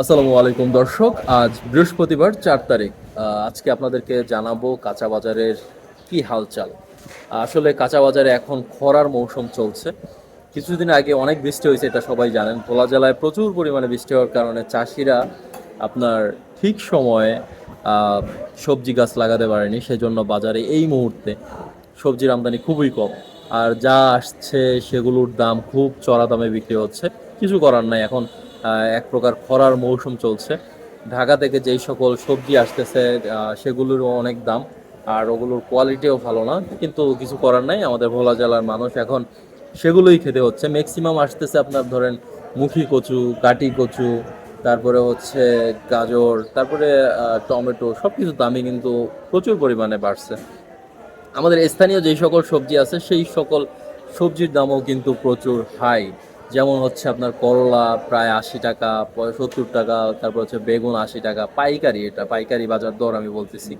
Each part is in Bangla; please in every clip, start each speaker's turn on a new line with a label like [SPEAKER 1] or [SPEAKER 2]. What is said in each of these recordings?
[SPEAKER 1] আসসালামু আলাইকুম, দর্শক। আজ বৃহস্পতিবার, চার তারিখ। আজকে আপনাদেরকে জানাব কাঁচা বাজারের কি হালচাল। আসলে কাঁচা বাজারে এখন খরার মৌসুম চলছে। কিছুদিন আগে অনেক বৃষ্টি হয়েছে, এটা সবাই জানেন। ভোলা জেলায় প্রচুর পরিমাণে বৃষ্টি হওয়ার কারণে চাষিরা আপনার ঠিক সময়ে সবজি গাছ লাগাতে পারেনি। সেজন্য বাজারে এই মুহূর্তে সবজির আমদানি খুবই কম। আর যা আসছে, সেগুলোর দাম খুব চড়া দামে বিক্রি হচ্ছে। কিছু করার নাই। এখন এক প্রকার খরার মৌসুম চলছে। ঢাকা থেকে যেই সকল সবজি আসতেছে সেগুলোরও অনেক দাম, আর ওগুলোর কোয়ালিটিও ভালো না। কিন্তু কিছু করার নাই, আমাদের ভোলা জেলার মানুষ এখন সেগুলোই খেতে হচ্ছে। ম্যাক্সিমাম আসতেছে আপনার ধরেন মুখী কচু কাটি কচু, তারপরে হচ্ছে গাজর, তারপরে টমেটো সব কিছু দামই কিন্তু প্রচুর পরিমাণে বাড়ছে। আমাদের স্থানীয় যেই সকল সবজি আছে, সেই সকল সবজির দামও কিন্তু প্রচুর হাই যেমন হচ্ছে আপনার করলা প্রায় আশি টাকা সত্তর টাকা, তারপর হচ্ছে বেগুন আশি টাকা, পাইকারি এটা, পাইকারি বাজার দর আমি বলতেছি।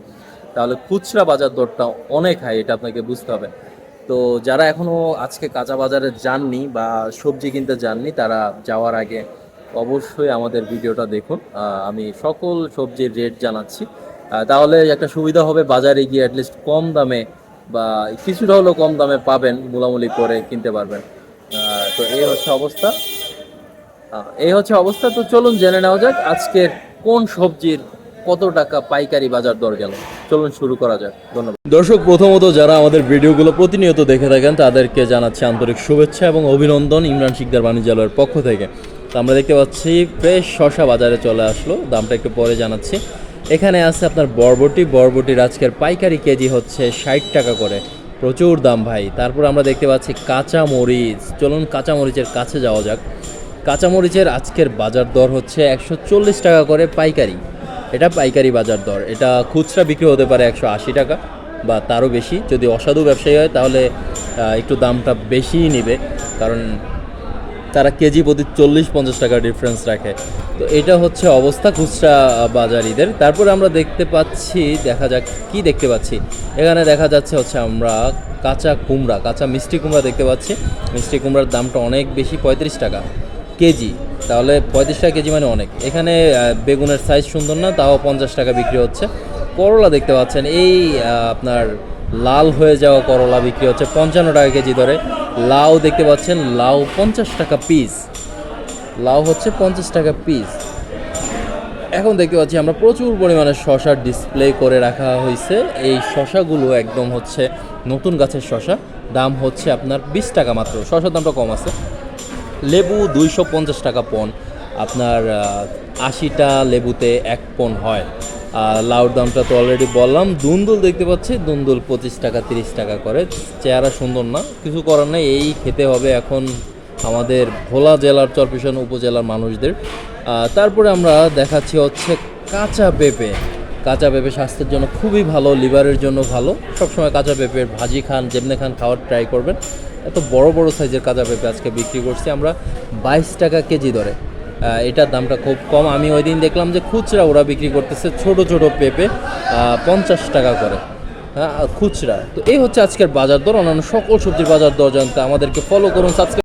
[SPEAKER 1] তাহলে খুচরা বাজার দরটা অনেক হাই এটা আপনাকে বুঝতে হবে। তো যারা এখনও আজকে কাঁচা বাজারে যাননি বা সবজি কিনতে যাননি, তারা যাওয়ার আগে অবশ্যই আমাদের ভিডিওটা দেখুন। আমি সকল সবজির রেট জানাচ্ছি। তাহলে একটা সুবিধা হবে, বাজারে গিয়ে অ্যাটলিস্ট কম দামে বা কিছুটা হলেও কম দামে পাবেন, মুলামুলি করে কিনতে পারবেন। তো এই হচ্ছে অবস্থা। এই হচ্ছে অবস্থা। তো চলুন জেনে নেওয়া যাক আজকের কোন সবজির কত টাকা পাইকারি বাজার দর গেল। চলুন শুরু করা যাক। ধন্যবাদ। দর্শক, প্রথমত যারা আমাদের ভিডিওগুলো প্রতিনিয়ত দেখে থাকেন, তাদেরকে জানাচ্ছি আন্তরিক শুভেচ্ছা এবং অভিনন্দন ইমরান শিকদার বাণিজ্যালয়ের পক্ষ থেকে। তো আমরা দেখতে পাচ্ছি, ফ্রেশ শশা বাজারে চলে আসলো। দামটা একটু পরে জানাচ্ছি। এখানে আছে আপনার বরবটি। বরবটির আজকের পাইকারি কেজি হচ্ছে ষাট টাকা করে। প্রচুর দাম ভাই। তারপর আমরা দেখতে পাচ্ছি কাঁচা মরিচ চলুন কাঁচা মরিচের কাছে যাওয়া যাক। কাঁচামরিচের আজকের বাজার দর হচ্ছে একশো চল্লিশ টাকা করে পাইকারি। এটা পাইকারি বাজার দর। এটা খুচরা বিক্রি হতে পারে একশো আশি টাকা বা তারও বেশি। যদি অসাধু ব্যবসায়ী হয় তাহলে একটু দামটা বেশিই নেবে। কারণ তারা কেজি প্রতি চল্লিশ, পঞ্চাশ টাকা ডিফারেন্স রাখে। তো এটা হচ্ছে অবস্থা খুচরা বাজারিদের। তারপরে আমরা দেখতে পাচ্ছি, দেখা যাক কি দেখতে পাচ্ছি। এখানে দেখা যাচ্ছে হচ্ছে আমরা কাঁচা কুমড়া, কাঁচা মিষ্টি কুমড়া দেখতে পাচ্ছি। মিষ্টি কুমড়ার দামটা অনেক বেশি, পঁয়ত্রিশ টাকা কেজি। তাহলে পঁয়ত্রিশ টাকা কেজি মানে অনেক। এখানে বেগুনের সাইজ সুন্দর না, তাও পঞ্চাশ টাকা বিক্রি হচ্ছে। করলা দেখতে পাচ্ছেন, এই আপনার লাল হয়ে যাওয়া করলা বিক্রি হচ্ছে, পঞ্চান্ন টাকা কেজি ধরে। লাউ দেখতে পাচ্ছেন, লাউ পঞ্চাশ টাকা পিস লাউ হচ্ছে পঞ্চাশ টাকা পিস এখন দেখতে পাচ্ছি আমরা প্রচুর পরিমাণে শশা ডিসপ্লে করে রাখা হয়েছে। এই শশাগুলো একদম হচ্ছে নতুন গাছের শশা। দাম হচ্ছে আপনার বিশ টাকা মাত্র। শশার দামটা কম আছে। লেবু দুইশো পঞ্চাশ টাকা পন। আপনার আশিটা লেবুতে এক পন হয়। আর লাউর দামটা তো অলরেডি বললাম। দুন্দুল দেখতে পাচ্ছি। দুন্দুল পঁচিশ টাকা, তিরিশ টাকা করে। চেহারা সুন্দর না। কিছু করার নেই। এই খেতে হবে এখন আমাদের ভোলা জেলার চরপিশন উপজেলার মানুষদের। তারপরে আমরা দেখাচ্ছি হচ্ছে কাঁচা পেঁপে। কাঁচা পেঁপে স্বাস্থ্যের জন্য খুবই ভালো, লিভারের জন্য ভালো। সবসময় কাঁচা পেঁপের ভাজি খান, যেমনি খান খাওয়ার ট্রাই করবেন। এত বড় বড় সাইজের কাঁচা পেঁপে আজকে বিক্রি করছি আমরা বাইশ টাকা কেজি দরে। এটার দামটা খুব কম। আমি ওই দিন দেখলাম যে খুচরা ওরা বিক্রি করতেছে ছোট ছোট পেঁপে পঞ্চাশ টাকা করে। হ্যাঁ খুচরা। তো এই হচ্ছে আজকের বাজার দর। অন্যান্য সকল সবজির বাজার দর জানতে আমাদেরকে ফলো করুন সাবস্ক্রাইব